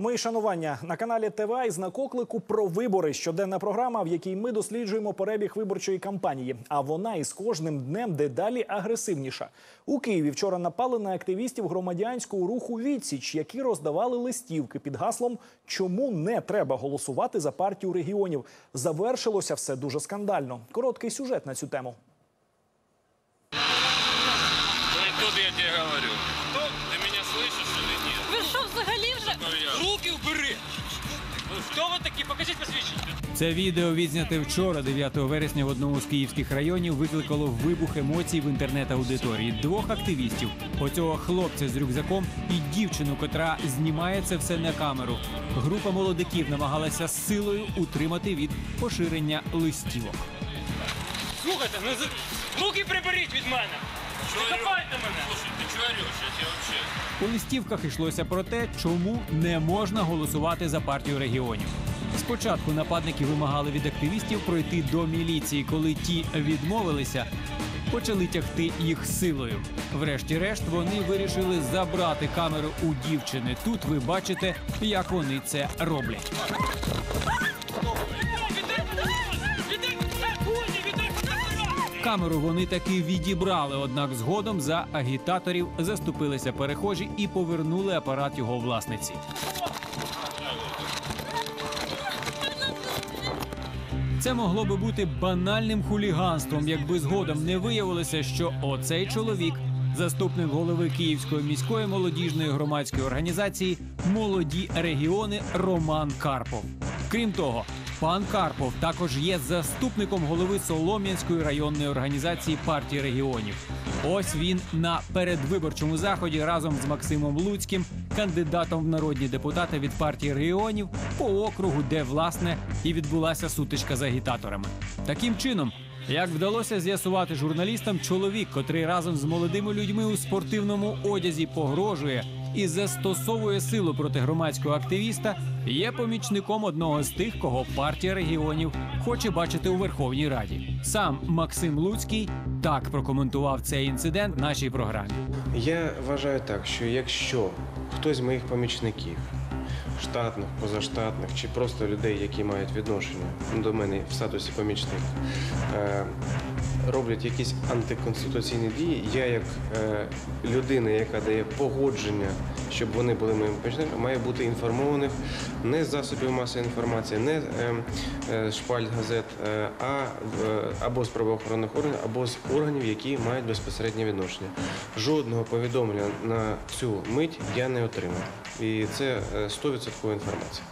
Мої шанування на каналі ТВА із знак оклику про вибори. Щоденна програма, в якій ми досліджуємо перебіг виборчої кампанії. А вона із кожним днем дедалі агресивніша. У Києві вчора напали на активістів громадянського руху Відсіч, які роздавали листівки під гаслом Чому не треба голосувати за партію регіонів. Завершилося все дуже скандально. Короткий сюжет на цю тему. Ну тут я тебе говорю. Це відео відзняте вчора, 9 вересня, в одному з київських районів, викликало вибух емоцій в інтернет-аудиторії. Двох активістів, оцього хлопця з рюкзаком і дівчину, котра знімає це все на камеру. Група молодиків намагалася з силою утримати від поширення листівок. Слухайте, не з... руки приберіть від мене! Чё Не орёшь? хапайте мене! Слушай, ты что орешь? Я тебе вообще... У листівках йшлося про те, чому не можна голосувати за партію регіонів. Спочатку нападники вимагали від активістів пройти до міліції. Коли ті відмовилися, почали тягти їх силою. Врешті-решт вони вирішили забрати камеру у дівчини. Тут ви бачите, як вони це роблять. Камеру вони таки відібрали, однак згодом за агітаторів заступилися перехожі і повернули апарат його власниці. Це могло би бути банальним хуліганством, якби згодом не виявилося, що оцей чоловік, заступник голови Київської міської молодіжної громадської організації Молоді регіони Роман Карпов. Крім того, пан Карпов також є заступником голови Солом'янської районної організації партії регіонів. Ось він на передвиборчому заході разом з Максимом Луцьким, кандидатом в народні депутати від партії регіонів по округу, де власне і відбулася сутичка з агітаторами. Таким чином, як вдалося з'ясувати журналістам, чоловік, котрий разом з молодими людьми у спортивному одязі погрожує і застосовує силу проти громадського активіста, є помічником одного з тих, кого партія регіонів хоче бачити у Верховній Раді. Сам Максим Луцький так прокоментував цей інцидент в нашій програмі. Я вважаю так, що якщо хтось з моїх помічників, штатних, позаштатних чи просто людей, які мають відношення до мене в статусі помічник, е, роблять якісь антиконституційні дії, я як е, людина, яка дає погодження, щоб вони були моїми помічниками, має бути інформованих не з засобів масової інформації, не е, е, шпальт газет, е, а в- або з правоохоронних органів, або з органів, які мають безпосереднє відношення. Жодного повідомлення на цю мить я не отримав. І це е, 100% інформація.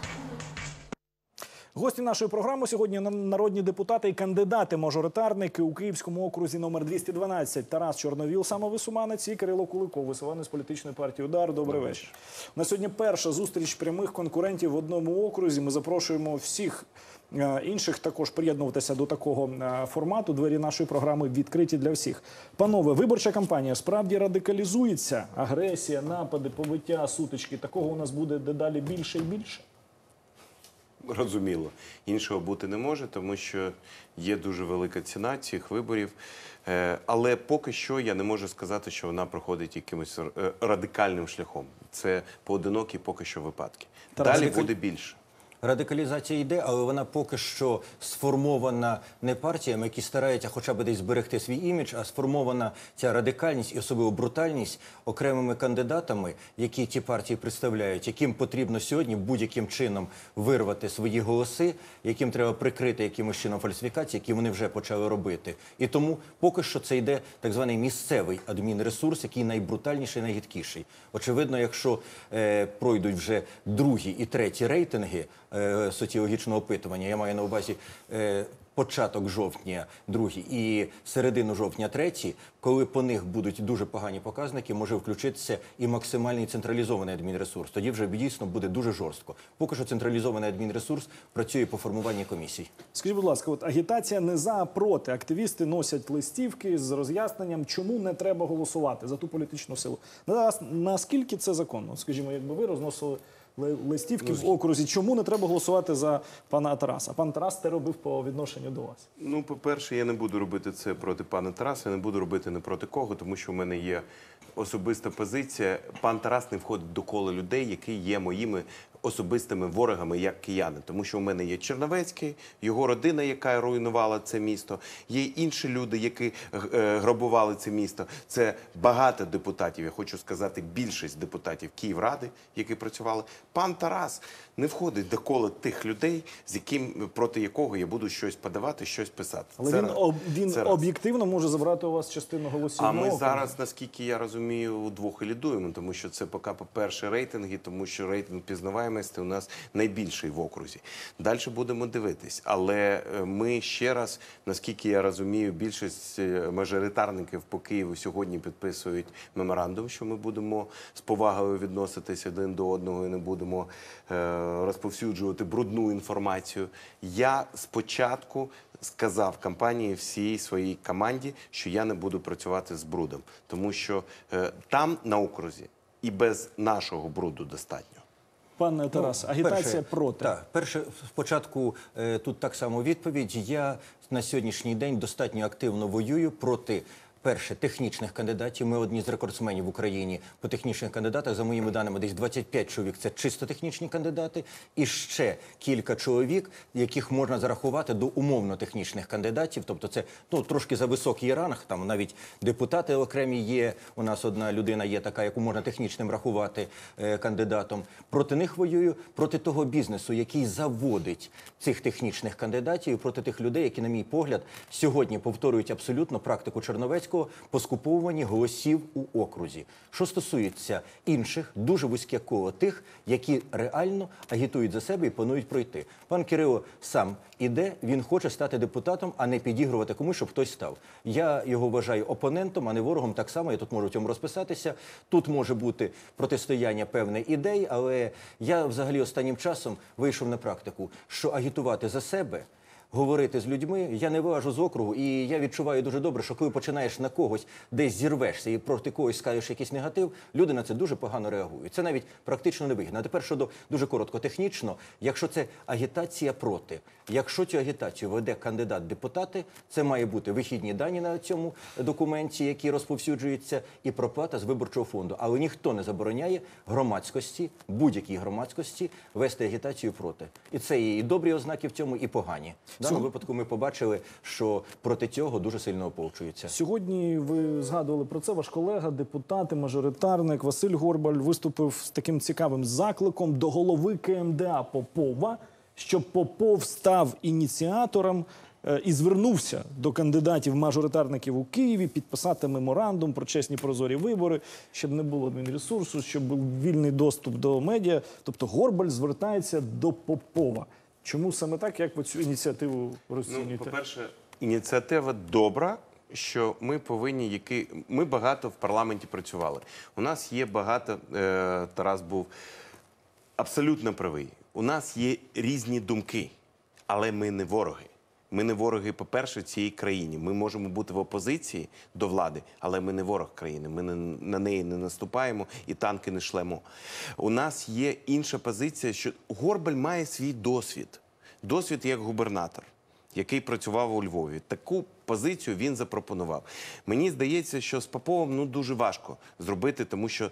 Гості нашої програми сьогодні на- народні депутати і кандидати-мажоритарники у Київському окрузі номер 212. Тарас Чорновіл, самовисуманець і Кирило Куликов, висуванець політичної партії Удар. Добрий вечір. У нас сьогодні перша зустріч прямих конкурентів в одному окрузі. Ми запрошуємо всіх е, інших також приєднуватися до такого е, формату. Двері нашої програми відкриті для всіх. Панове, виборча кампанія справді радикалізується. Агресія, напади, побиття, сутички. Такого у нас буде дедалі більше і більше. Розуміло, іншого бути не може, тому що є дуже велика ціна цих виборів. Е, Але поки що я не можу сказати, що вона проходить якимось е, радикальним шляхом. Це поодинокі поки що випадки. Тарас, Далі буде більше. Радикалізація йде, але вона поки що сформована не партіями, які стараються хоча б десь зберегти свій імідж, а сформована ця радикальність і особливо брутальність окремими кандидатами, які ті партії представляють, яким потрібно сьогодні будь-яким чином вирвати свої голоси, яким треба прикрити якимось чином фальсифікації, які вони вже почали робити. І тому поки що це йде так званий місцевий адмінресурс, який найбрутальніший, найгидкіший. Очевидно, якщо е, пройдуть вже другі і треті рейтинги е, соціологічного опитування, я маю на увазі. Е, Початок жовтня, другий і середину жовтня, третій, коли по них будуть дуже погані показники, може включитися і максимальний централізований адмінресурс. Тоді вже дійсно буде дуже жорстко. Поки що централізований адмінресурс працює по формуванню комісій. Скажіть, будь ласка, от агітація не за а проти. Активісти носять листівки з роз'ясненням, чому не треба голосувати за ту політичну силу. На- Наскільки це законно? Скажімо, якби ви розносили ли- листівки в окрузі, чому не треба голосувати за пана Тараса? Пан Тарас це робив по відношенню до вас. Ну, по-перше, я не буду робити це проти пана Тараса, я не буду робити не проти кого, тому що в мене є особиста позиція. Пан Тарас не входить до кола людей, які є моїми особистими ворогами, як кияни, тому що у мене є Черновецький, його родина, яка руйнувала це місто. Є інші люди, які е, грабували це місто. Це багато депутатів. Я хочу сказати, більшість депутатів Київради, які працювали. Пан Тарас не входить до кола тих людей, з яким проти якого я буду щось подавати, щось писати. Але Це він, об, він об'єктивно може забрати у вас частину голосів. А ми зараз, наскільки я розумію, удвох і лідуємо, тому що це поки по-перше рейтинги, тому що рейтинг пізнаваємості у нас найбільший в окрузі. Далі будемо дивитись. Але е, ми ще раз, наскільки я розумію, більшість е, мажоритарників по Києву сьогодні підписують меморандум, що ми будемо з повагою відноситись один до одного і не будемо е, розповсюджувати брудну інформацію. Я спочатку сказав компанії всій своїй команді, що я не буду працювати з брудом, тому що там на окрузі і без нашого бруду достатньо. Пане Тарас, агітація Перше, проти. Так, перше, спочатку е, тут так само відповідь. Я на сьогоднішній день достатньо активно воюю проти. Перше, технічних кандидатів. Ми одні з рекордсменів в Україні по технічних кандидатах. За моїми даними, десь 25 чоловік це чисто технічні кандидати, і ще кілька чоловік, яких можна зарахувати до умовно технічних кандидатів. Тобто, це ну трошки за високий ранг. Там навіть депутати окремі є. У нас одна людина є така, яку можна технічним рахувати е, кандидатом. Проти них воюю проти того бізнесу, який заводить цих технічних кандидатів, проти тих людей, які, на мій погляд, сьогодні повторюють абсолютно практику Черновецького по скуповуванні голосів у окрузі. Що стосується інших, дуже вузьке коло тих, які реально агітують за себе і планують пройти. Пан Кирило сам іде, він хоче стати депутатом, а не підігрувати комусь, щоб хтось став. Я його вважаю опонентом, а не ворогом. Так само я тут можу в цьому розписатися. Тут може бути протистояння певних ідей, але я взагалі останнім часом вийшов на практику, що агітувати за себе. Говорити з людьми, я не вилажу з округу, і я відчуваю дуже добре, що коли починаєш на когось десь зірвешся і проти когось скажеш якийсь негатив, люди на це дуже погано реагують. Це навіть практично невигідно. А тепер щодо дуже коротко, технічно, якщо це агітація проти, якщо цю агітацію веде кандидат депутати, це має бути вихідні дані на цьому документі, які розповсюджуються, і проплата з виборчого фонду. Але ніхто не забороняє громадськості, будь-якій громадськості вести агітацію проти. І це і добрі ознаки в цьому, і погані. В даному випадку ми побачили, що проти цього дуже сильно ополчуються. Сьогодні ви згадували про це. Ваш колега, депутат і мажоритарник Василь Горбаль виступив з таким цікавим закликом до голови КМДА Попова, щоб Попов став ініціатором е, і звернувся до кандидатів мажоритарників у Києві підписати меморандум про чесні прозорі вибори, щоб не було адмінресурсу, щоб був вільний доступ до медіа. Тобто Горбаль звертається до Попова. Чому саме так? Як ви цю ініціативу Ну, по-перше, ініціатива добра, що ми повинні, які ми багато в парламенті працювали. У нас є багато. Е, Тарас був абсолютно правий. У нас є різні думки, але ми не вороги. Ми не вороги, по-перше, цій країні. Ми можемо бути в опозиції до влади, але ми не ворог країни. Ми не, на неї не наступаємо і танки не шлемо. У нас є інша позиція, що Горбаль має свій досвід. Досвід як губернатор, який працював у Львові. Таку позицію він запропонував. Мені здається, що з Поповим ну дуже важко зробити, тому що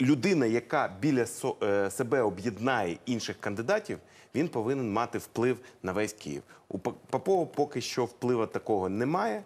людина, яка біля е, себе об'єднає інших кандидатів, він повинен мати вплив на весь Київ. У Попова поки що впливу такого немає,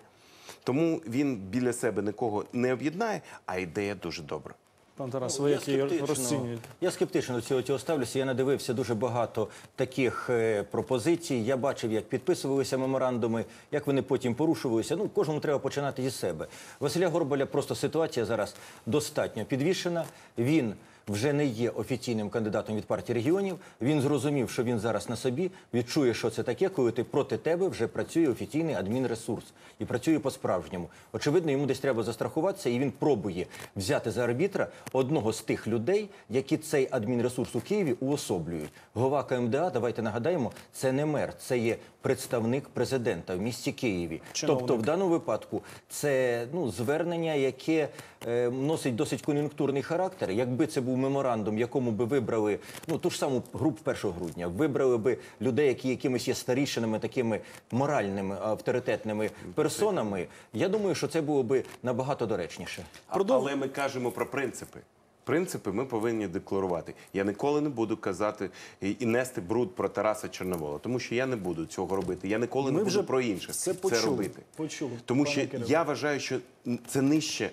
тому він біля себе нікого не об'єднає, а ідея дуже добра. Пан Тарас, Ну, ви я скептично- розцінюєте? Я скептично до цього, цього ставлюся. Я надивився дуже багато таких е, пропозицій. Я бачив, як підписувалися меморандуми, як вони потім порушувалися. Ну, кожному треба починати зі себе. Василя Горбаля просто ситуація зараз достатньо підвішена. Він вже не є офіційним кандидатом від партії регіонів. Він зрозумів, що він зараз на собі відчує, що це таке, коли ти проти тебе вже працює офіційний адмінресурс і працює по-справжньому. Очевидно, йому десь треба застрахуватися, і він пробує взяти за арбітра одного з тих людей, які цей адмінресурс у Києві уособлюють. Голова КМДА, давайте нагадаємо, це не мер, це є представник президента в місті Києві. Чиновник. Тобто, в даному випадку це ну звернення, яке е, носить досить кон'юнктурний характер. Якби це був меморандум, якому би вибрали ну ту ж саму групу 1 грудня, вибрали би людей, які якимись є старішинами, такими моральними авторитетними персонами. Я думаю, що це було би набагато доречніше. Але ми кажемо про принципи. Принципи ми повинні декларувати. Я ніколи не буду казати і, і нести бруд про Тараса Чорновола, тому що я не буду цього робити. Я ніколи Ми не вже буду про інших все це почули, робити. почули, Тому що я вважаю, що це нижче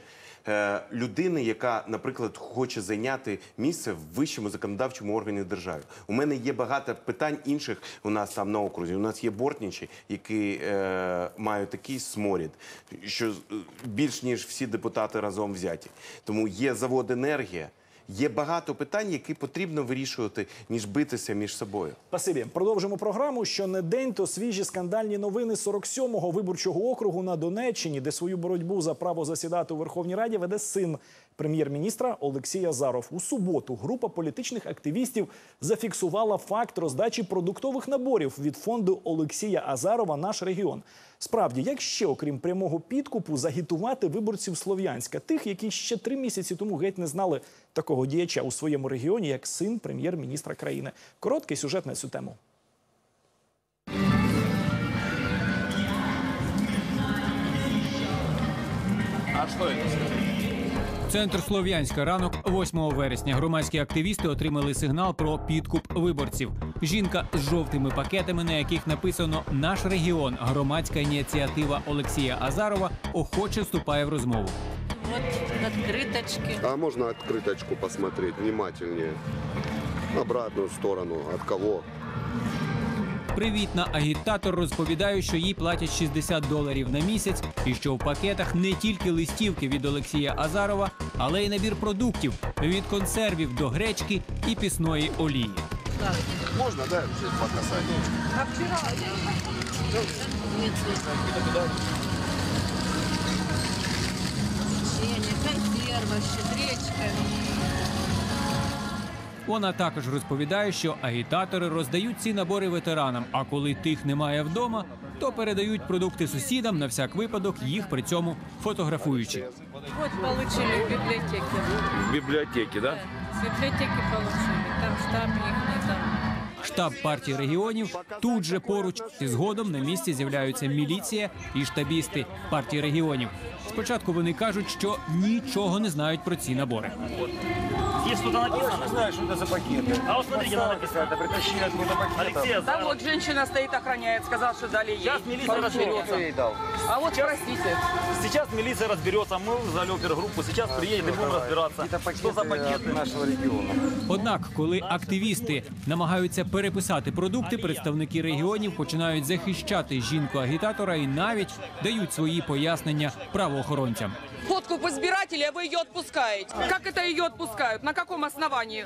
людини, яка, наприклад, хоче зайняти місце в вищому законодавчому органі держави. У мене є багато питань інших у нас там на окрузі. У нас є бортнічі, які е, мають такий сморід, що е, більш ніж всі депутати разом взяті. Тому є завод енергія. Є багато питань, які потрібно вирішувати, ніж битися між собою. Спасибі. Продовжимо програму. Що не день, то свіжі скандальні новини 47-го виборчого округу на Донеччині, де свою боротьбу за право засідати у Верховній Раді веде син прем'єр-міністра Олексій Азаров. У суботу група політичних активістів зафіксувала факт роздачі продуктових наборів від фонду Олексія Азарова Наш регіон. Справді, як ще, окрім прямого підкупу, загітувати виборців Слов'янська, тих, які ще три місяці тому геть не знали такого діяча у своєму регіоні, як син прем'єр-міністра країни. Короткий сюжет на цю тему. А Центр Слов'янська ранок 8 вересня. Громадські активісти отримали сигнал про підкуп виборців. Жінка з жовтими пакетами, на яких написано Наш регіон. Громадська ініціатива Олексія Азарова охоче вступає в розмову. Вот открыточки. А можно открыточку посмотреть внимательнее? Обратную сторону. От кого? Привітна агітатор розповідає, що їй платять 60 доларів на місяць, і що в пакетах не тільки листівки від Олексія Азарова, але й набір продуктів від консервів до гречки і пісної олії. Можно, да, взять консерва, щедречка. Вона також розповідає, що агітатори роздають ці набори ветеранам. А коли тих немає вдома, то передають продукти сусідам на всяк випадок, їх при цьому фотографуючи. От отримали в бібліотеки. В бібліотеки, да? С бібліотеки отримали, Там штамп там. Штаб партії регіонів тут же поруч і згодом на місці з'являються міліція і штабісти партії регіонів. Спочатку вони кажуть, що нічого не знають про ці набори. Есть что-то написано? Не знаю, что это за пакеты. А вот смотрите, надо написано. Это притащили откуда пакеты. Алексей Там Азаров. вот женщина стоит, охраняет, сказал, что дали ей. Сейчас милиция пару разберется. часов. ей дал? А вот спросите. Сейчас милиция разберется. Мы вызвали опергруппу. Сейчас приедет и будем разбираться. Это пакеты, Что за от пакеты? нашего региона. Однак, коли активісти намагаються переписати продукти, представники регіонів починають захищати жінку-агітатора і навіть дають свої пояснення правоохоронцям. Подкуп избирателей, а вы ее отпускаете. Как это ее отпускают? На каком основании?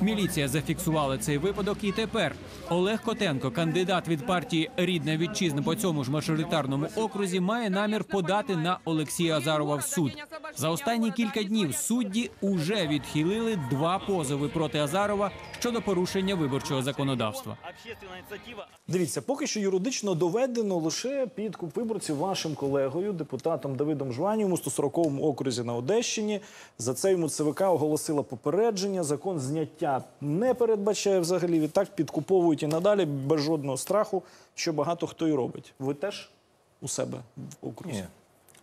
Міліція зафіксувала цей випадок, і тепер Олег Котенко, кандидат від партії Рідна вітчизна по цьому ж мажоритарному окрузі, має намір подати на Олексія Азарова в суд. За останні кілька днів судді уже відхилили два позови проти Азарова щодо порушення виборчого законодавства. Дивіться, поки що юридично доведено лише підкуп виборців вашим колегою, депутатом Давидом Жванієм у 140-му окрузі на Одещині. За це йому ЦВК оголосила попередження. Закон зняття не передбачає взагалі. Відтак підкуповують і надалі без жодного страху, що багато хто і робить. Ви теж у себе в окрузі? Ні.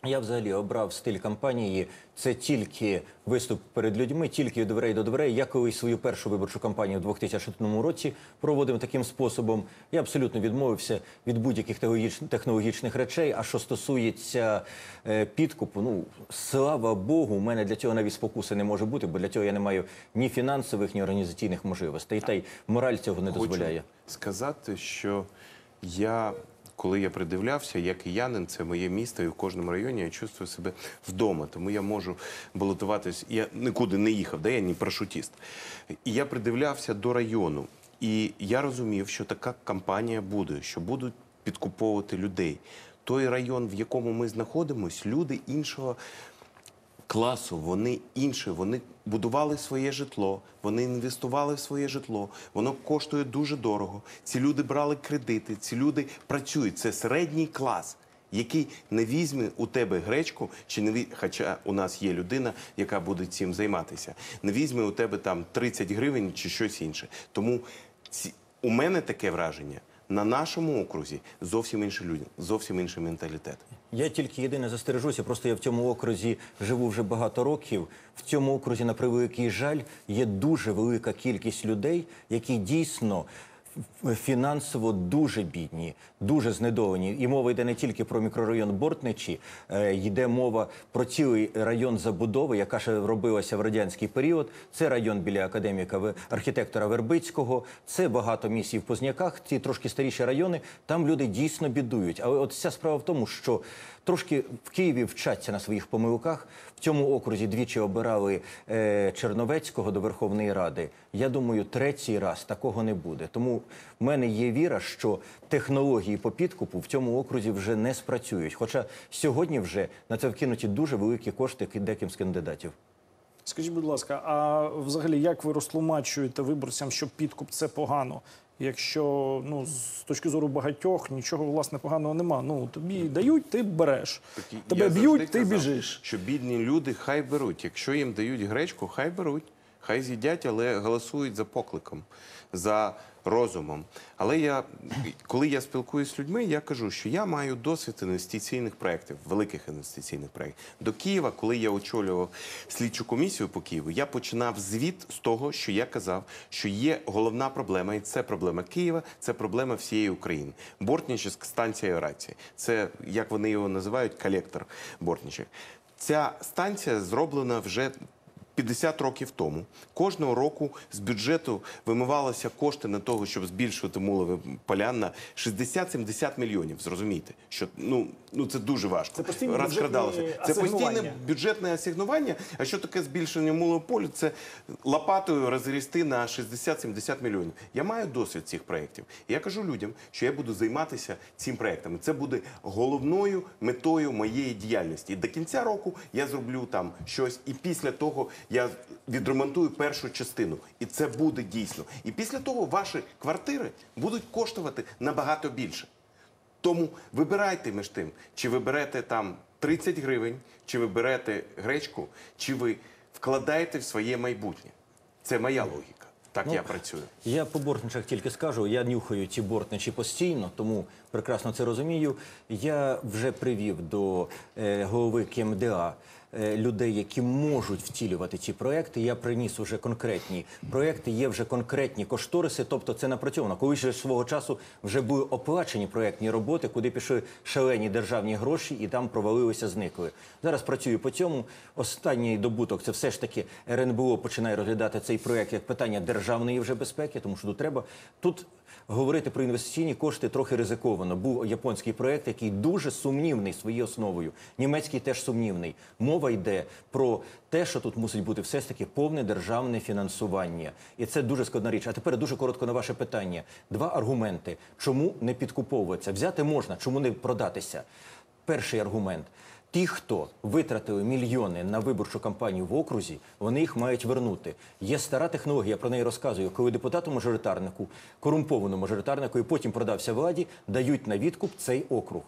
Я взагалі обрав стиль кампанії. Це тільки виступ перед людьми, тільки від дверей до дверей. Я колись свою першу виборчу кампанію у 2000 році проводив таким способом. Я абсолютно відмовився від будь-яких технологіч- технологічних речей. А що стосується е, підкупу, ну слава Богу, у мене для цього навіть спокуси не може бути, бо для цього я не маю ні фінансових, ні організаційних можливостей. Та й мораль цього не дозволяє. Хочу сказати, що я, коли я придивлявся, я киянин, це моє місто, і в кожному районі я чувствую себе вдома. Тому я можу балотуватись. Я нікуди не їхав, да, я не парашутіст. І я придивлявся до району. І я розумів, що така кампанія буде, що будуть підкуповувати людей. Той район, в якому ми знаходимося, люди іншого класу, вони інші, вони будували своє житло, вони інвестували в своє житло, воно коштує дуже дорого. Ці люди брали кредити, ці люди працюють. Це середній клас. Який не візьме у тебе гречку, чи не ві... хоча у нас є людина, яка буде цим займатися, не візьме у тебе там 30 гривень чи щось інше. Тому ці... у мене таке враження. На нашому окрузі зовсім інші люди, зовсім інший менталітет. Я тільки єдине застережуся, просто я в цьому окрузі живу вже багато років. В цьому окрузі, на превеликий жаль, є дуже велика кількість людей, які дійсно фінансово дуже бідні, дуже знедолені. І мова йде не тільки про мікрорайон Бортничі, е, йде мова про цілий район забудови, яка ще робилася в радянський період. Це район біля академіка архітектора Вербицького, це багато місій в Позняках, ці трошки старіші райони. Там люди дійсно бідують. Але от вся справа в тому, що трошки в Києві вчаться на своїх помилках. В цьому окрузі двічі обирали е, Черновецького до Верховної Ради. Я думаю, третій раз такого не буде. Тому в мене є віра, що технології по підкупу в цьому окрузі вже не спрацюють. Хоча сьогодні вже на це вкинуті дуже великі кошти деким з кандидатів. Скажіть, будь ласка, а взагалі як ви розтлумачуєте виборцям, що підкуп це погано? Якщо ну з точки зору багатьох нічого власне поганого нема. Ну тобі дають, ти береш. Тебе б'ють, ти казав, біжиш. Що бідні люди хай беруть. Якщо їм дають гречку, хай беруть. Хай з'їдять, але голосують за покликом, за розумом. Але я, коли я спілкуюся з людьми, я кажу, що я маю досвід інвестиційних проєктів, великих інвестиційних проєктів. До Києва, коли я очолював слідчу комісію по Києву, я починав звіт з того, що я казав, що є головна проблема, і це проблема Києва, це проблема всієї України. Бортнічська станція аерації. Це як вони його називають, колектор Бортнічек. Ця станція зроблена вже 50 років тому. Кожного року з бюджету вимивалися кошти на того, щоб збільшувати мулове поля на 60-70 мільйонів. Зрозумійте, що ну, ну це дуже важко. Це Розкрадалося. Це постійне бюджетне асигнування. А що таке збільшення мулового полю? Це лопатою розгрісти на 60-70 мільйонів. Я маю досвід цих проєктів. Я кажу людям, що я буду займатися цим проєктами. Це буде головною метою моєї діяльності. І до кінця року я зроблю там щось, і після того я відремонтую першу частину. І це буде дійсно. І після того ваші квартири будуть коштувати набагато більше. Тому вибирайте між тим, чи ви берете там 30 гривень, чи ви берете гречку, чи ви вкладаєте в своє майбутнє. Це моя логіка. Так Ну, я працюю. Я по бортничах тільки скажу, я нюхаю ці бортничі постійно, тому прекрасно це розумію. Я вже привів до е, голови КМДА людей, які можуть втілювати ці проекти. Я приніс уже конкретні проекти, є вже конкретні кошториси, тобто це напрацьовано. Коли ще свого часу вже були оплачені проектні роботи, куди пішли шалені державні гроші, і там провалилися, зникли. Зараз працюю по цьому. Останній добуток це все ж таки РНБО починає розглядати цей проект як питання державної вже безпеки, тому що тут треба тут. Говорити про інвестиційні кошти трохи ризиковано. Був японський проект, який дуже сумнівний своєю основою. Німецький теж сумнівний. Мова йде про те, що тут мусить бути все ж таки повне державне фінансування, і це дуже складна річ. А тепер дуже коротко на ваше питання. Два аргументи, чому не підкуповується. Взяти можна, чому не продатися. Перший аргумент. Ті, хто витратили мільйони на виборчу кампанію в окрузі, вони їх мають вернути. Є стара технологія, про неї розказую, коли депутату-мажоритарнику, корумпованому мажоритарнику, і потім продався владі, дають на відкуп цей округ.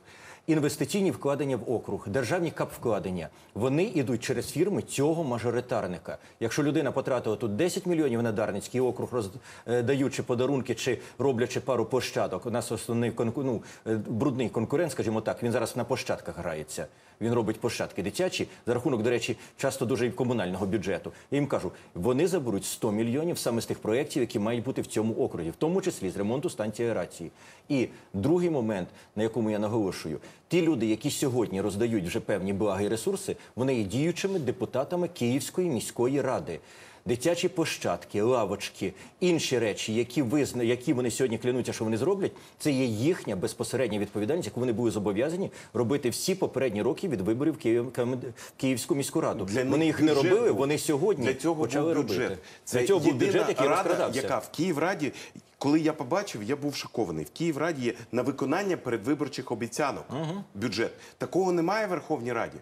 Інвестиційні вкладення в округ, державні капвкладення, вони йдуть через фірми цього мажоритарника. Якщо людина потратила тут 10 мільйонів на Дарницький округ, роз, е, подарунки чи роблячи пару площадок, у нас основний ну, е, брудний конкурент, скажімо так, він зараз на площадках грається. Він робить пощадки дитячі за рахунок, до речі, часто дуже і комунального бюджету. Я їм кажу, вони заберуть 100 мільйонів саме з тих проєктів, які мають бути в цьому окрузі, в тому числі з ремонту станції аерації. І другий момент, на якому я наголошую, ті люди, які сьогодні роздають вже певні благи і ресурси, вони є діючими депутатами Київської міської ради. Дитячі площадки, лавочки, інші речі, які визна, які вони сьогодні клянуться, що вони зроблять, це є їхня безпосередня відповідальність, яку вони були зобов'язані робити всі попередні роки від виборів Київ, Кам- Київську міську раду. Для вони їх не робили, вони сьогодні для цього почали був бюджет. робити. Це для цього був бюджет, який рада, розкрадався. яка в Київраді, коли я побачив, я був шокований. В Київраді є на виконання передвиборчих обіцянок бюджет. Такого немає в Верховній Раді.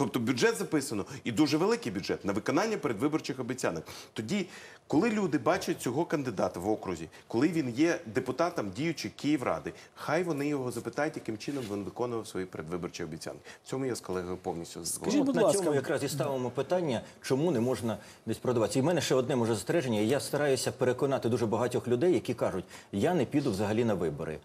Тобто бюджет записано і дуже великий бюджет на виконання передвиборчих обіцянок. Тоді, коли люди бачать цього кандидата в окрузі, коли він є депутатом діючої Київради, хай вони його запитають, яким чином він виконував свої передвиборчі обіцянки. В цьому я з колегою повністю згоден. Скажіть, будь на ласка, цьому якраз і ставимо питання, чому не можна десь продаватися. І в мене ще одне може застереження. Я стараюся переконати дуже багатьох людей, які кажуть, я не піду взагалі на вибори.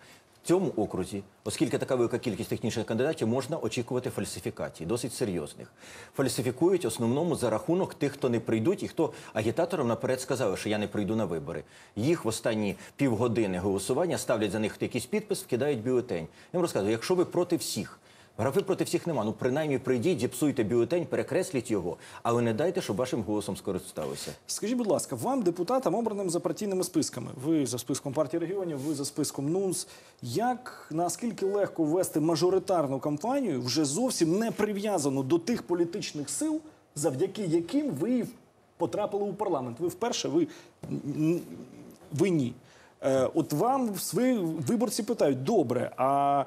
Цьому окрузі, оскільки така велика кількість технічних кандидатів, можна очікувати фальсифікацій, досить серйозних. Фальсифікують основному за рахунок тих, хто не прийдуть, і хто агітаторам наперед сказали, що я не прийду на вибори. Їх в останні півгодини голосування ставлять за них якийсь підпис, вкидають бюлетень. Я вам розказую, якщо ви проти всіх. Графи проти всіх нема. Ну принаймні прийдіть, зіпсуйте бюлетень, перекресліть його, але не дайте, щоб вашим голосом скористалися. Скажіть, будь ласка, вам, депутатам, обраним за партійними списками, ви за списком партії регіонів, ви за списком НУНС, як наскільки легко ввести мажоритарну кампанію, вже зовсім не прив'язану до тих політичних сил, завдяки яким ви потрапили у парламент? Ви вперше, ви, ви ні. Е, от вам свої виборці питають: добре, а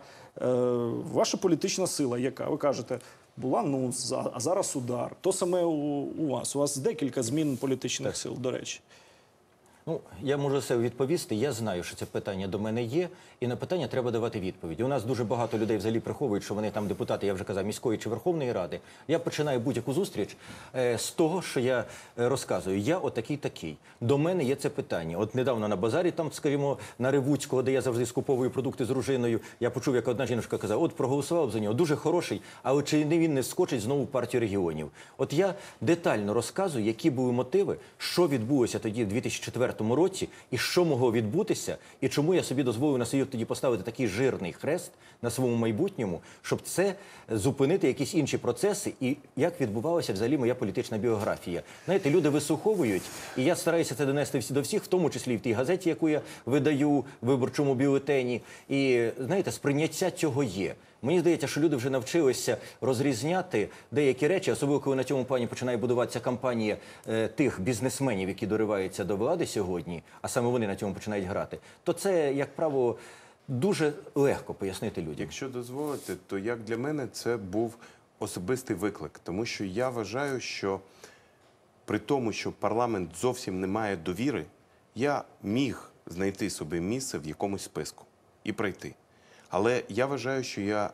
ваша політична сила, яка ви кажете, була ну а зараз удар. То саме у, у вас. У вас декілька змін політичних сил, до речі. Ну, я можу це відповісти. Я знаю, що це питання до мене є, і на питання треба давати відповіді. У нас дуже багато людей взагалі приховують, що вони там депутати, я вже казав, міської чи Верховної Ради. Я починаю будь-яку зустріч е, з того, що я е, розказую. Я отакий такий. До мене є це питання. От недавно на базарі, там, скажімо, на Ревуцького, де я завжди скуповую продукти з дружиною. Я почув, як одна жіночка казала: от проголосував за нього, дуже хороший, але чи не він не скочить знову в партію регіонів? От я детально розказую, які були мотиви, що відбулося тоді в 2004 році, і що могло відбутися, і чому я собі дозволив на собі тоді поставити такий жирний хрест на своєму майбутньому, щоб це зупинити якісь інші процеси, і як відбувалася взагалі моя політична біографія. Знаєте, люди вислуховують, і я стараюся це донести до всіх, в тому числі і в тій газеті, яку я видаю в виборчому бюлетені. І знаєте, сприйняття цього є. Мені здається, що люди вже навчилися розрізняти деякі речі, особливо коли на цьому плані починає будуватися кампанія е, тих бізнесменів, які дориваються до влади сьогодні, а саме вони на цьому починають грати. То це, як правило, дуже легко пояснити людям. Якщо дозволите, то як для мене це був особистий виклик, тому що я вважаю, що при тому, що парламент зовсім не має довіри, я міг знайти собі місце в якомусь списку і пройти. Але я вважаю, що я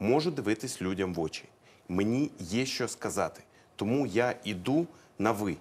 можу дивитись людям в очі. Мені є що сказати. Тому я іду на ви.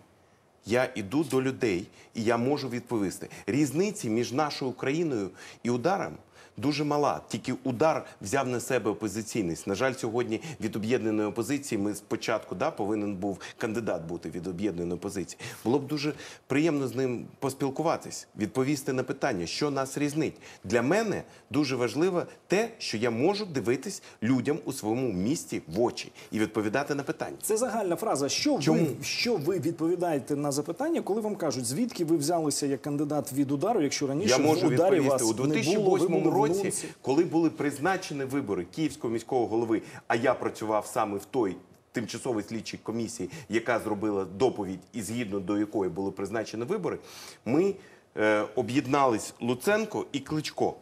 Я іду до людей і я можу відповісти. Різниці між нашою Україною і ударом дуже мала. Тільки удар взяв на себе опозиційність. На жаль, сьогодні від об'єднаної опозиції ми спочатку да, повинен був кандидат бути від об'єднаної опозиції. Було б дуже приємно з ним поспілкуватись, відповісти на питання, що нас різнить. Для мене дуже важливо те, що я можу дивитись людям у своєму місті в очі і відповідати на питання. Це загальна фраза. Що Чому? ви що ви відповідаєте на запитання, коли вам кажуть, звідки ви взялися як кандидат від удару, якщо раніше Я в можу ударі вас у не було, ви були в році, коли були призначені вибори Київського міського голови, а я працював саме в той. Тимчасовій слідчій комісії, яка зробила доповідь і згідно до якої були призначені вибори, ми е, об'єднались Луценко і Кличко.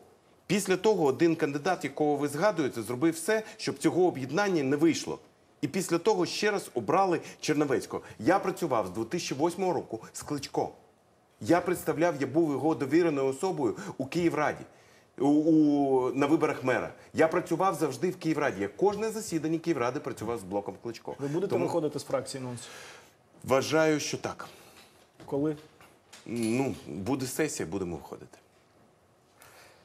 Після того один кандидат, якого ви згадуєте, зробив все, щоб цього об'єднання не вийшло. І після того ще раз обрали Черновецького. Я працював з 2008 року з Кличко. Я представляв, я був його довіреною особою у Київраді. У, у, на виборах мера. Я працював завжди в Київраді. Я кожне засідання Київради працював з блоком Кличко. Ви будете Тому виходити з фракції НУНС? вважаю, що так. Коли? Ну, буде сесія, будемо виходити.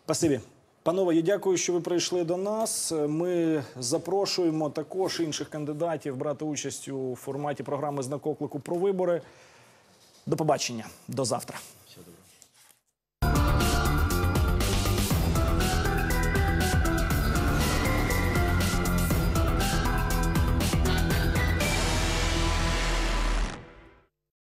Спасибі. Панове, я дякую, що ви прийшли до нас. Ми запрошуємо також інших кандидатів брати участь у форматі програми «Знак оклику» про вибори. До побачення. До завтра.